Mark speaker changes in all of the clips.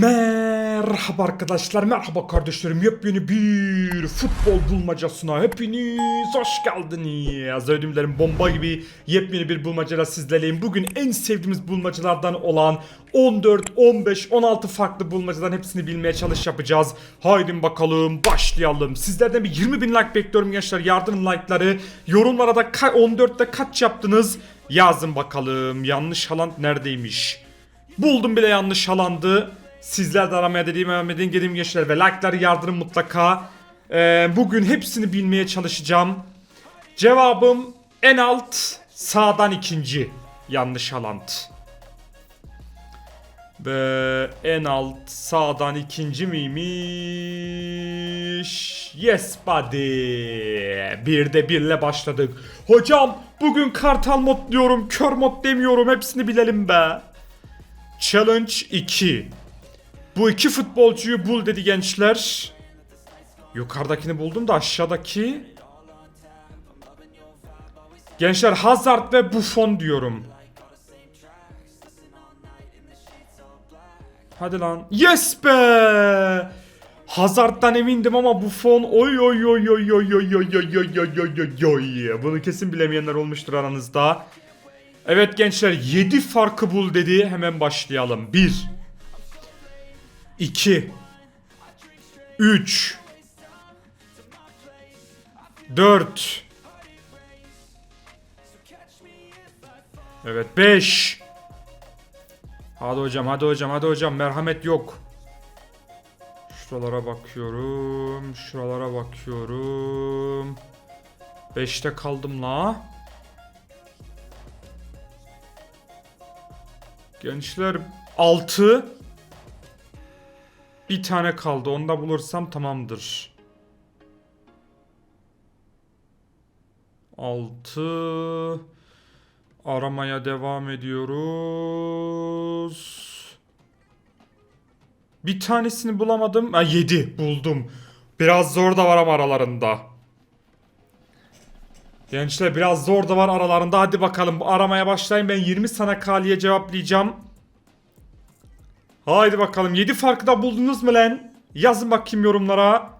Speaker 1: Merhaba arkadaşlar, merhaba kardeşlerim. Yepyeni bir futbol bulmacasına hepiniz hoş geldiniz. Ödümlerim bomba gibi yepyeni bir bulmacayla sizlerleyim. Bugün en sevdiğimiz bulmacalardan olan 14, 15, 16 farklı bulmacadan hepsini bilmeye çalış yapacağız. Haydi bakalım başlayalım. Sizlerden bir 20 bin like bekliyorum gençler. Yardım like'ları. Yorumlara da ka- 14'te kaç yaptınız? Yazın bakalım. Yanlış Haaland neredeymiş? Buldum bile yanlış halandı. Sizler de aramaya dediğim edin gelin gençler ve like'ları yardırın mutlaka. Ee, bugün hepsini bilmeye çalışacağım. Cevabım en alt sağdan ikinci. Yanlış haland. Ve en alt sağdan ikinci miymiş? Yes buddy. Bir de birle başladık. Hocam bugün kartal mod diyorum, kör mod demiyorum. Hepsini bilelim be. Challenge 2. Bu iki futbolcuyu bul dedi gençler. Yukarıdakini buldum da aşağıdaki. Gençler Hazard ve Buffon diyorum. Hadi lan. Yes be! Hazard'dan emindim ama Buffon oy oy oy oy oy oy oy oy oy oy oy oy. Bunu kesin bilemeyenler olmuştur aranızda. Evet gençler 7 farkı bul dedi. Hemen başlayalım. 1 2 3 4 Evet 5 Hadi hocam hadi hocam hadi hocam merhamet yok. Şuralara bakıyorum. Şuralara bakıyorum. 5'te kaldım la. Gençler 6 Bir tane kaldı. Onu da bulursam tamamdır. 6 Aramaya devam ediyoruz. Bir tanesini bulamadım. Ha 7 buldum. Biraz zor da var ama aralarında. Gençler biraz zor da var aralarında. Hadi bakalım aramaya başlayın. Ben 20 sana kaliye cevaplayacağım. Haydi bakalım. 7 farkı da buldunuz mu lan? Yazın bakayım yorumlara.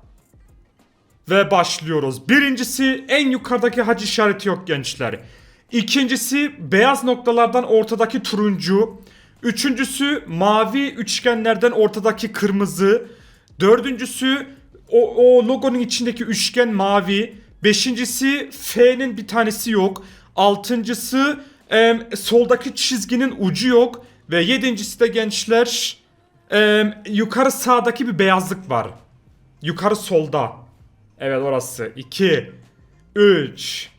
Speaker 1: Ve başlıyoruz. Birincisi en yukarıdaki hac işareti yok gençler. İkincisi beyaz noktalardan ortadaki turuncu. Üçüncüsü mavi üçgenlerden ortadaki kırmızı. Dördüncüsü o, o logonun içindeki üçgen mavi. Beşincisi F'nin bir tanesi yok. Altıncısı em, soldaki çizginin ucu yok. Ve yedincisi de gençler em, yukarı sağdaki bir beyazlık var. Yukarı solda. Evet orası. 2 3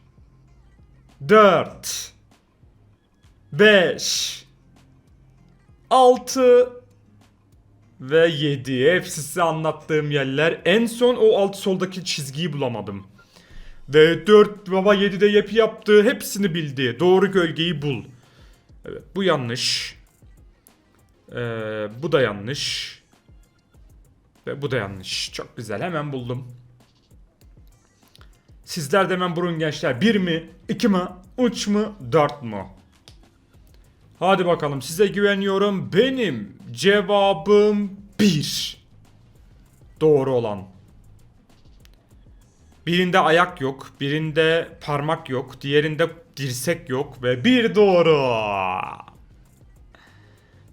Speaker 1: 4 5 6 ve 7. Hepsi size anlattığım yerler. En son o alt soldaki çizgiyi bulamadım. Ve 4 baba 7'de yapı yaptı. Hepsini bildi. Doğru gölgeyi bul. Evet bu yanlış. Ee, bu da yanlış. Ve bu da yanlış. Çok güzel hemen buldum. Sizler de hemen burun gençler. 1 mi? 2 mi? 3 mü? 4 mu? Hadi bakalım size güveniyorum. Benim cevabım 1. Doğru olan. Birinde ayak yok, birinde parmak yok, diğerinde dirsek yok ve bir doğru.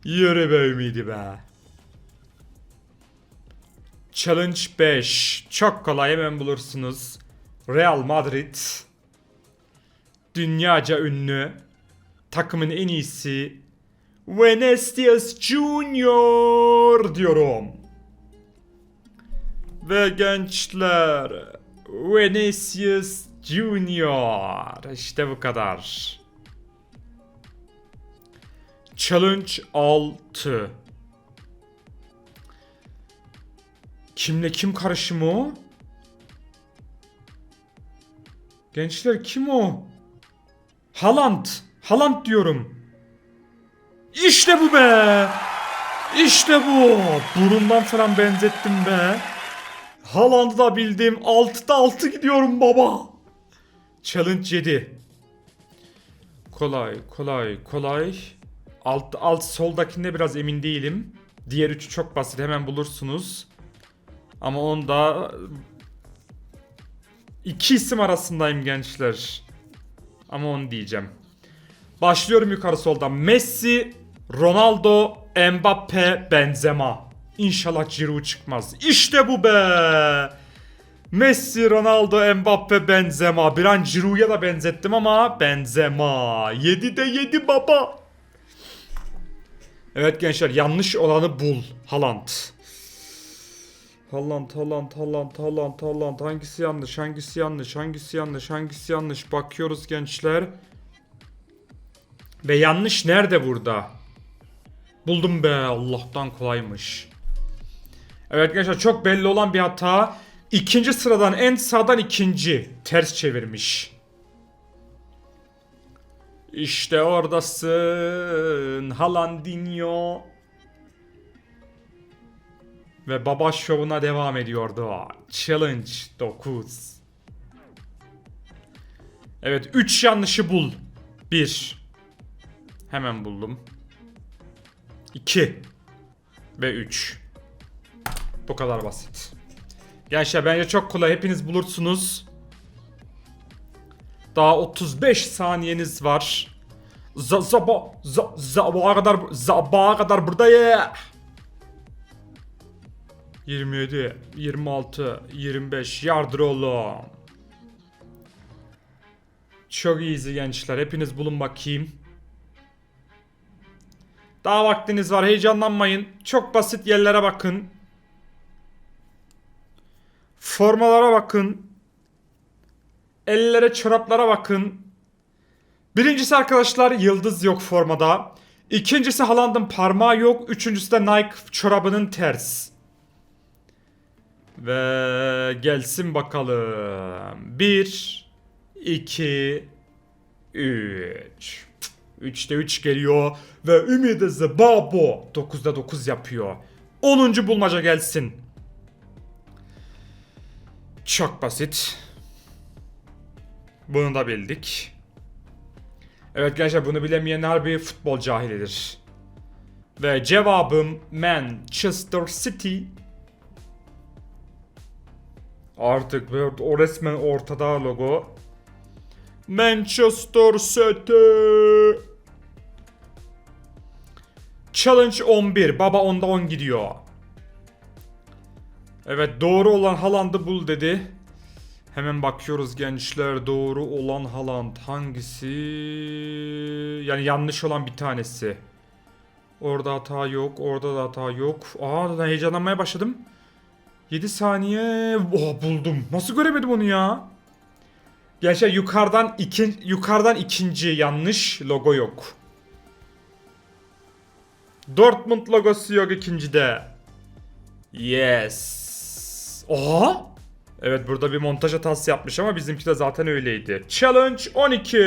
Speaker 1: Yürü be ümidi be. Challenge 5. Çok kolay hemen bulursunuz. Real Madrid. Dünyaca ünlü. Takımın en iyisi. Vinicius Junior diyorum. Ve gençler. Vinicius Junior. İşte bu kadar. Challenge 6. Kimle kim karışımı o? Gençler kim o? Haaland. Haaland diyorum. İşte bu be. İşte bu. Burundan falan benzettim be. Haaland'ı da bildim. 6'da 6 gidiyorum baba. Challenge 7. Kolay, kolay, kolay. Alt, alt soldakinde biraz emin değilim. Diğer üçü çok basit hemen bulursunuz. Ama onda iki isim arasındayım gençler. Ama onu diyeceğim. Başlıyorum yukarı soldan. Messi, Ronaldo, Mbappe, Benzema. İnşallah Giroud çıkmaz. İşte bu be. Messi, Ronaldo, Mbappe, Benzema. Bir an Giroud'a da benzettim ama Benzema. 7'de 7 baba. Evet gençler yanlış olanı bul. Haaland. Haaland, Haaland, Haaland, Haaland, Haaland. Hangisi yanlış, hangisi yanlış, hangisi yanlış, hangisi yanlış. Bakıyoruz gençler. Ve yanlış nerede burada? Buldum be Allah'tan kolaymış. Evet gençler çok belli olan bir hata. İkinci sıradan en sağdan ikinci ters çevirmiş. İşte oradasın Halandinho. Ve baba şovuna devam ediyordu. Challenge 9. Evet 3 yanlışı bul. 1. Hemen buldum. 2 ve 3. Bu kadar basit. Gençler bence çok kolay. Hepiniz bulursunuz. Daha 35 saniyeniz var. Za zaba za sabaha kadar sabaha kadar buradayım. 27, 26, 25 yardır oğlum. Çok iyiyiz gençler. Hepiniz bulun bakayım. Daha vaktiniz var. Heyecanlanmayın. Çok basit yerlere bakın. Formalara bakın. Ellere, çoraplara bakın. Birincisi arkadaşlar yıldız yok formada. İkincisi Haaland'ın parmağı yok. Üçüncüsü de Nike çorabının ters. Ve gelsin bakalım. 1 2 3 3'te 3 geliyor ve Ümidi Zebabo 9'da 9 yapıyor. 10. bulmaca gelsin. Çok basit. Bunu da bildik. Evet gençler bunu bilemeyen harbi futbol cahilidir. Ve cevabım Manchester City. Artık o resmen ortada logo. Manchester City. Challenge 11. Baba onda 10 gidiyor. Evet doğru olan Haaland'ı bul dedi. Hemen bakıyoruz gençler doğru olan Haaland hangisi? Yani yanlış olan bir tanesi. Orada hata yok, orada da hata yok. Aa heyecanlanmaya başladım. 7 saniye. Oh buldum. Nasıl göremedim onu ya? Gençler yukarıdan iki, yukarıdan ikinci yanlış logo yok. Dortmund logosu yok ikincide. Yes. Oha. Evet burada bir montaj hatası yapmış ama bizimki de zaten öyleydi. Challenge 12.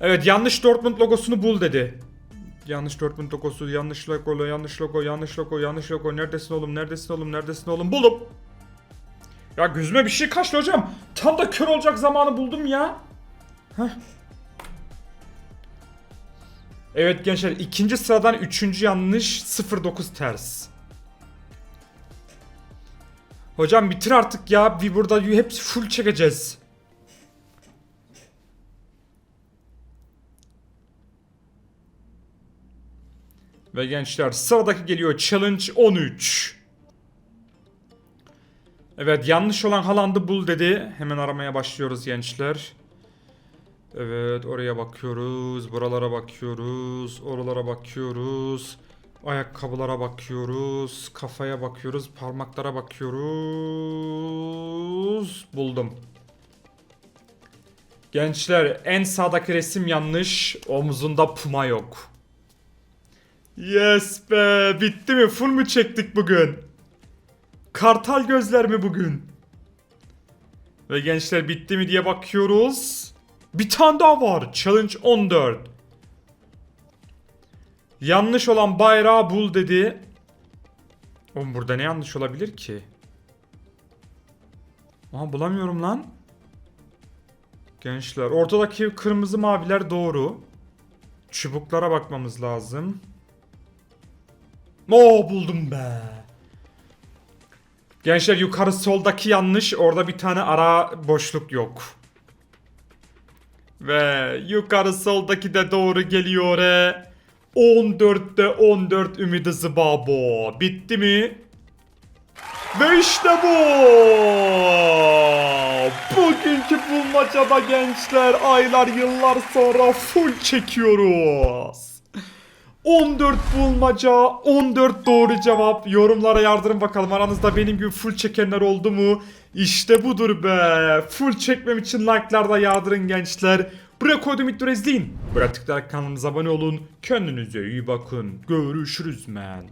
Speaker 1: Evet yanlış Dortmund logosunu bul dedi. Yanlış Dortmund logosu, yanlış logo, yanlış logo, yanlış logo, yanlış logo. Neredesin oğlum, neredesin oğlum, neredesin oğlum? Buldum. Ya gözüme bir şey kaçtı hocam. Tam da kör olacak zamanı buldum ya. Heh. Evet gençler ikinci sıradan üçüncü yanlış 09 ters. Hocam bitir artık ya. Bir burada hepsi full çekeceğiz. Ve gençler sıradaki geliyor challenge 13. Evet yanlış olan Haaland'ı bul dedi. Hemen aramaya başlıyoruz gençler. Evet oraya bakıyoruz. Buralara bakıyoruz. Oralara bakıyoruz. Ayakkabılara bakıyoruz. Kafaya bakıyoruz. Parmaklara bakıyoruz. Buldum. Gençler en sağdaki resim yanlış. Omzunda puma yok. Yes be bitti mi? Full mu çektik bugün? Kartal gözler mi bugün? Ve gençler bitti mi diye bakıyoruz. Bir tane daha var. Challenge 14. Yanlış olan bayrağı bul dedi. Oğlum burada ne yanlış olabilir ki? Aha bulamıyorum lan. Gençler ortadaki kırmızı maviler doğru. Çubuklara bakmamız lazım. Oo buldum be. Gençler yukarı soldaki yanlış. Orada bir tane ara boşluk yok. Ve yukarı soldaki de doğru geliyor. E. 14'te 14 Ümidi Zıbabo. Bitti mi? Ve işte bu. Bugünkü bulmacada gençler aylar yıllar sonra full çekiyoruz. 14 bulmaca, 14 doğru cevap. Yorumlara yardırın bakalım. Aranızda benim gibi full çekenler oldu mu? İşte budur be. Full çekmem için like'larda yardırın gençler. Buraya koydum videoyu izleyin. Buraya tıklayarak kanalımıza abone olun. Kendinize iyi bakın. Görüşürüz men.